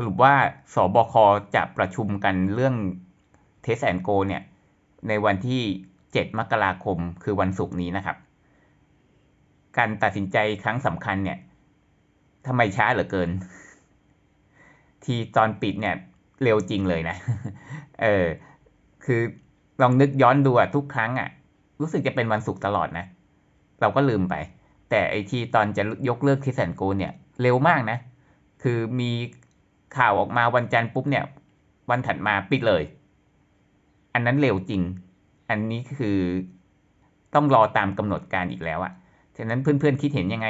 สรุปว่าสบคจะประชุมกันเรื่องเทสแอนโกเนี่ย ในวันที่ 7 มกราคมคือวันศุกร์นี้นะครับ การตัดสินใจครั้งสำคัญเนี่ยทำไมช้าเหลือเกิน ทีตอนปิดเนี่ย เร็วจริงเลยนะ เออ คือลองนึกย้อนดูอะทุกครั้งอะรู้สึกจะเป็นวันศุกร์ตลอดนะ เราก็ลืมไป แต่ไอทีตอนจะยกเลิกคิสแอนโกเนี่ย เร็วมากนะ คือมี ข่าวออกมาวันจันทร์ปุ๊บเนี่ย วันถัดมาปิดเลย อันนั้นเร็วจริง อันนี้คือต้องรอตามกำหนดการอีกแล้วอะฉะนั้นเพื่อนๆคิดเห็นยังไง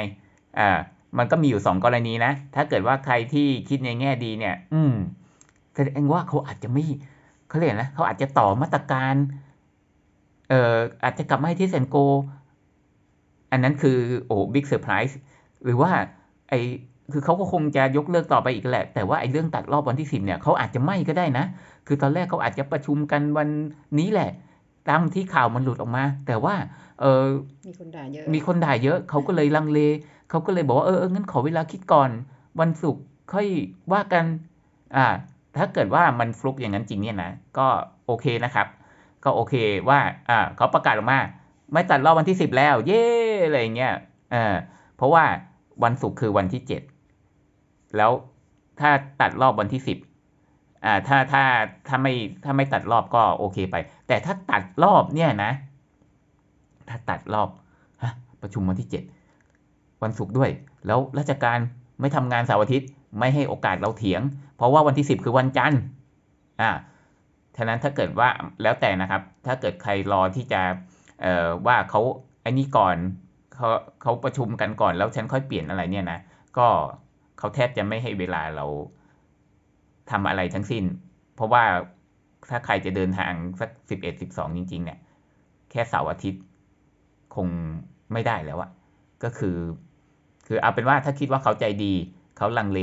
อ่ามันก็มีอยู่สองกรณีนะ ถ้าเกิดว่าใครที่คิดในแง่ดีเนี่ย อืมแสดงว่าเขาอาจจะไม่เขาเรียกนะเขาอาจจะต่อมาตรการ เอ่ออาจจะกลับมาให้ที่เซนโก อันนั้นคือโอ้บิ๊กเซอร์ไพรส์หรือว่าไอ คือเขาก็คงจะยกเลิกต่อไปอีกแหละ แต่ว่าไอ้เรื่องตัดรอบวันที่สิบเนี่ยเขาอาจจะไม่ก็ได้นะ คือตอนแรกเขาอาจจะประชุมกันวันนี้แหละ ตามที่ข่าวมันหลุดออกมา แต่ว่า เออมีคนด่าเยอะ มีคนด่าเยอะเขาก็เลยลังเลเขาก็เลยบอกว่าเออเอองั้นขอเวลาคิดก่อน วันศุกร์ค่อยว่ากัน อ่า ถ้าเกิดว่ามันฟลุกอย่างนั้นจริงเนี่ยนะก็โอเคนะครับ ก็โอเคว่า อ่าเขาประกาศออกมาไม่ตัดรอบวันที่สิบแล้ว เย่อะไรอย่างเงี้ยเออเพราะว่าวันศุกร์คือวันที่เจ็ด แล้วถ้าตัดรอบวันที่สิบอ่าถ้าถ้าถ้าไม่ถ้าไม่ตัดรอบก็โอเคไป แต่ถ้าตัดรอบเนี่ยนะ ถ้าตัดรอบฮะประชุมวันที่เจ็ดวันศุกร์ด้วย แล้วราชการไม่ทำงานเสาร์อาทิตย์ไม่ให้โอกาสเราเถียง เพราะว่าวันที่สิบคือวันจันทร์อ่าฉะนั้นถ้าเกิดว่าแล้วแต่นะครับ ถ้าเกิดใครรอที่จะเอ่อว่าเขาไอ้นี่ก่อนเขาเขาประชุมกันก่อนแล้วฉันค่อยเปลี่ยนอะไรเนี่ยนะ ก็ เขาแทบจะไม่ให้เวลาเราทำอะไรทั้งสิ้น เพราะว่าถ้าใครจะเดินทางสักสิบเอ็ดสิบสองจริง ๆ เนี่ย แค่เสาร์อาทิตย์คงไม่ได้แล้วอะก็คือ คือเอาเป็นว่าถ้าคิดว่าเขาใจดี เขาลังเล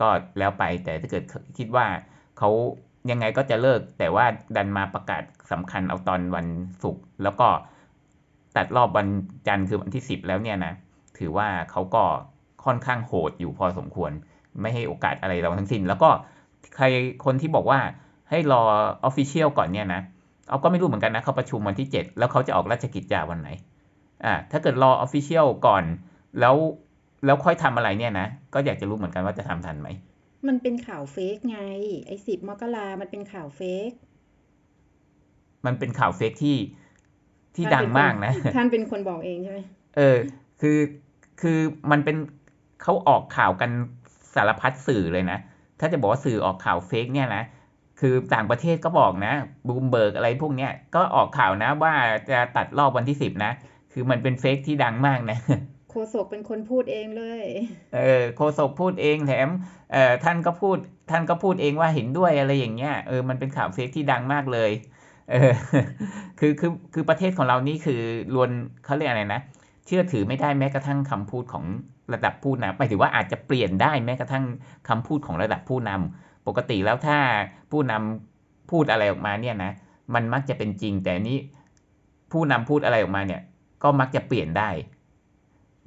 ก็แล้วไป แต่ถ้าเกิดคิดว่าเขายังไงก็จะเลิก แต่ว่าดันมาประกาศสำคัญเอาตอนวันศุกร์แล้วก็ตัดรอบวันจันทร์คือวันที่สิบแล้วเนี่ยนะถือว่าเขาก็ ค่อนข้างโหดอยู่พอสมควร ไม่ให้โอกาสอะไรเราทั้งสิ้น แล้วก็ใครคนที่บอกว่าให้รอออฟฟิเชียลก่อนเนี่ยนะเอาก็ไม่รู้เหมือนกันนะเขาประชุมวันที่เจ็ดแล้วเขาจะออกราชกิจจาวันไหนอ่าถ้าเกิดรอออฟฟิเชียลก่อน แล้วแล้วค่อยทำอะไรเนี่ยนะ ก็อยากจะรู้เหมือนกันว่าจะทำทันไหม มันเป็นข่าวเฟกไง ไอ้สิบมกรามันเป็นข่าวเฟกมันเป็นข่าวเฟกที่ที่ท่านดังเป็นคนมากนะ ท่านเป็นคนบอกเองใช่ไหมเออ คือคือมันเป็น เขาออกข่าวกันสารพัดสื่อเลยนะ ถ้าจะบอกว่าสื่อออกข่าวเฟกเนี่ยนะ คือต่างประเทศก็บอกนะบูมเบิร์กอะไรพวกเนี้ยก็ออกข่าวนะว่าจะตัดรอบวันที่สิบนะ คือมันเป็นเฟกที่ดังมากนะโฆษกเป็นคนพูดเองเลย เออโฆษกพูดเองแถมเอ่อท่านก็พูด ท่านก็พูดเองว่าเห็นด้วยอะไรอย่างเงี้ย เออ มันเป็นข่าวเฟกที่ดังมากเลย เออ คือคือคือประเทศของเรานี่คือลวนเขาเรียกอะไรนะ เชื่อถือไม่ได้แม้กระทั่งคำพูดของ ระดับผู้นำหมายถึงว่าอาจจะเปลี่ยนได้แม้กระทั่งคำพูดของระดับผู้นำปกติแล้วถ้าผู้นำพูดอะไรออกมาเนี่ยนะมันมักจะเป็นจริง แต่นี้ผู้นำพูดอะไรออกมาเนี่ยก็มักจะเปลี่ยนได้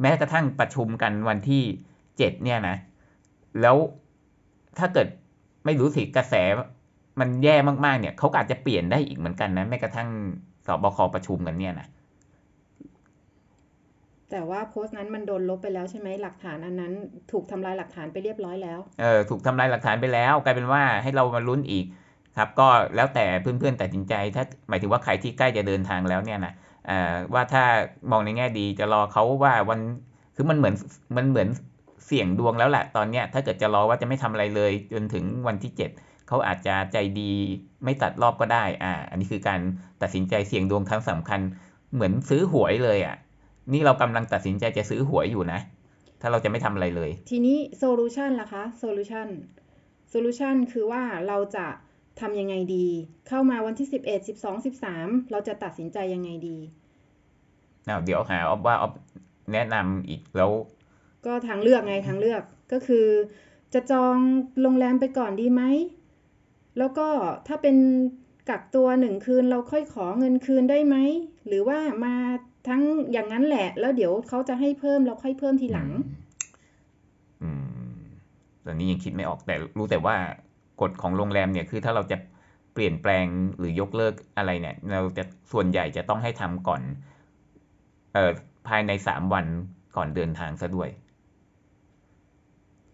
แม้กระทั่งประชุมกันวันที่เจ็ดเนี่ยนะ แล้วถ้าเกิดไม่รู้สิกระแสมันแย่มากๆเนี่ยเขาอาจจะเปลี่ยนได้อีกเหมือนกันนะแม้กระทั่งสบคประชุมกันเนี่ยนะ แต่ว่าโพสต์นั้นมันโดนลบไปแล้วใช่ไหมหลักฐานอันนั้น ถูกทำลายหลักฐานไปเรียบร้อยแล้วเออถูกทำลายหลักฐานไปแล้วกลายเป็นว่าให้เรามาลุ้นอีกครับก็แล้วแต่เพื่อนๆตัดสินใจ ถ้าหมายถึงว่าใครที่ใกล้จะเดินทางแล้วเนี่ยนะเอ่อว่าถ้ามองในแง่ดีจะรอเขาว่าวันคือมันเหมือนมันเหมือนเสี่ยงดวงแล้วแหละตอนเนี้ยถ้าเกิดจะรอว่าจะไม่ทำอะไรเลยจนถึงวันที่เจ็ดเขาอาจจะใจดีไม่ตัดรอบก็ได้อ่าอันนี้คือการตัดสินใจเสี่ยงดวงครั้งสำคัญ เหมือนซื้อหวยเลยอะ นี่เรากำลังตัดสินใจจะซื้อหวยอยู่นะ ถ้าเราจะไม่ทำอะไรเลย ทีนี้โซลูชันล่ะคะโซลูชันโซลูชันคือว่าเราจะทำยังไงดี เข้ามาวันที่สิบเอ็ดสิบสองสิบสามเราจะตัดสินใจยังไงดีอ้าวเดี๋ยวหาออฟว่าออฟแนะนำอีกแล้ว ก็ทางเลือกไงทางเลือกก็คือ จะจองโรงแรมไปก่อนดีไหม แล้วก็ถ้าเป็นกักตัวหนึ่งคืนเราค่อยขอเงินคืนได้ไหม หรือว่ามา ทั้งอย่างนั้นแหละ แล้วเดี๋ยวเขาจะให้เพิ่มเราค่อยเพิ่มทีหลัง อืมตอนนี้ยังคิดไม่ออกแต่รู้แต่ว่ากฎของโรงแรมเนี่ยคือถ้าเราจะเปลี่ยนแปลงหรือยกเลิกอะไรเนี่ย เราจะส่วนใหญ่จะต้องให้ทำก่อน เอ่อภายในสามวันก่อนเดินทางซะด้วย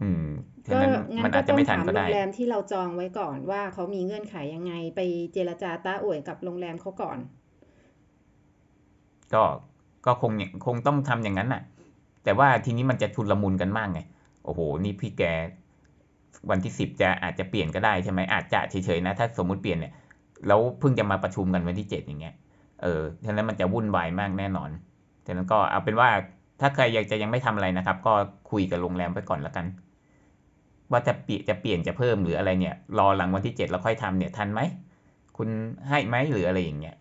อืมฉะก็นั้นงั้มันนก็อาจจะต้องไม่ทันถามก็โรได้งแรมที่เราจองไว้ก่อนว่าเขามีเงื่อนไขยังไง ไปเจรจาต้าอวยกับโรงแรมเขาก่อน ก็ก็คงคงต้องทำอย่างนั้นน่ะ แต่ว่าทีนี้มันจะชุลมุนกันมากไง โอ้โห นี่พี่แกวันที่สิบจะอาจจะเปลี่ยนก็ได้ใช่ไหมอาจจะเฉยๆนะ ถ้าสมมุติเปลี่ยนเนี่ยแล้วเพิ่งจะมาประชุมกันวันที่เจ็ดอย่างเงี้ย เออฉะนั้นมันจะวุ่นวายมากแน่นอนฉะนั้นก็เอาเป็นว่าถ้าใครอยากจะยังไม่ทำอะไรนะครับ ก็คุยกับโรงแรมไปก่อนแล้วกัน ว่าจะเปลี่ยนจะเปลี่ยนจะเพิ่มหรืออะไรเนี่ย รอหลังวันที่เจ็ดแล้วค่อยทำเนี่ยทันไหมคุณให้ไหมหรืออะไรอย่างเงี้ย